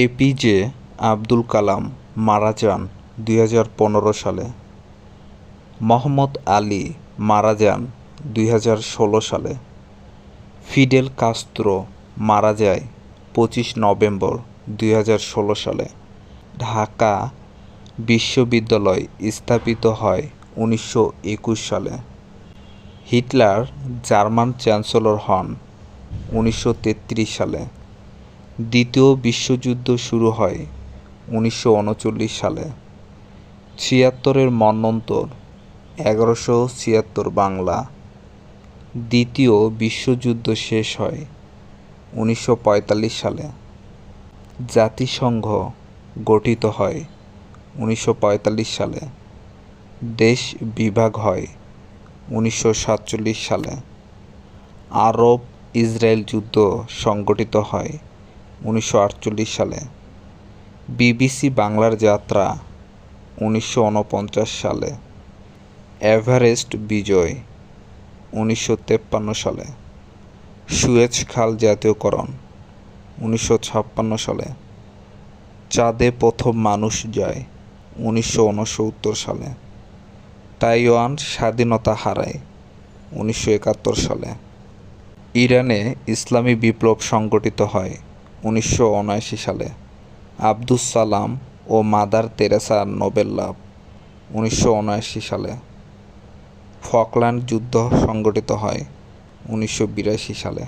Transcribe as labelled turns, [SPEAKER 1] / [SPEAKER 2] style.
[SPEAKER 1] APJ Abdul Kalam মারা যান দুই হাজার পনেরো সালে। মহম্মদ আলী মারা যান দুই হাজার ষোলো সালে। ফিডেল কাস্ত্রো মারা যায় পঁচিশ নভেম্বর দুই হাজার ষোলো সালে। ঢাকা বিশ্ববিদ্যালয় স্থাপিত হয় উনিশশো একুশ সালে। হিটলার জার্মান চ্যান্সেলর হন উনিশশো তেত্রিশ সালে। দ্বিতীয় বিশ্বযুদ্ধ শুরু হয় উনিশশো উনচল্লিশ সালে। ছিয়াত্তরের মন্বন্তর এগারোশো ছিয়াত্তর বাংলা। দ্বিতীয় বিশ্বযুদ্ধ শেষ হয় উনিশশো পঁয়তাল্লিশ সালে। জাতিসংঘ গঠিত হয় উনিশশো পঁয়তাল্লিশ সালে। দেশ বিভাগ হয় উনিশশো সাতচল্লিশ সালে। আরব ইসরায়েল যুদ্ধ সংগঠিত হয় উনিশশো আটচল্লিশ সালে বিবিসি বাংলার যাত্রা উনিশশো উনপঞ্চাশ সালে এভারেস্ট বিজয় উনিশশো সালে সুয়েজ খাল জাতীয়করণ উনিশশো ছাপ্পান্ন সালে চাঁদে প্রথম মানুষ যায় উনিশশো উনসত্তর সালে তাইওয়ান স্বাধীনতা হারায় উনিশশো একাত্তর সালে ইরানে ইসলামী বিপ্লব সংগঠিত হয় উনিশশো উনআশি সালে আব্দুস সালাম ও মাদার তেরেসার নোবেল লাভ। উনিশশো উনআশি সালে ফকল্যান্ড যুদ্ধ সংগঠিত হয়। উনিশশো বিরাশি সালে।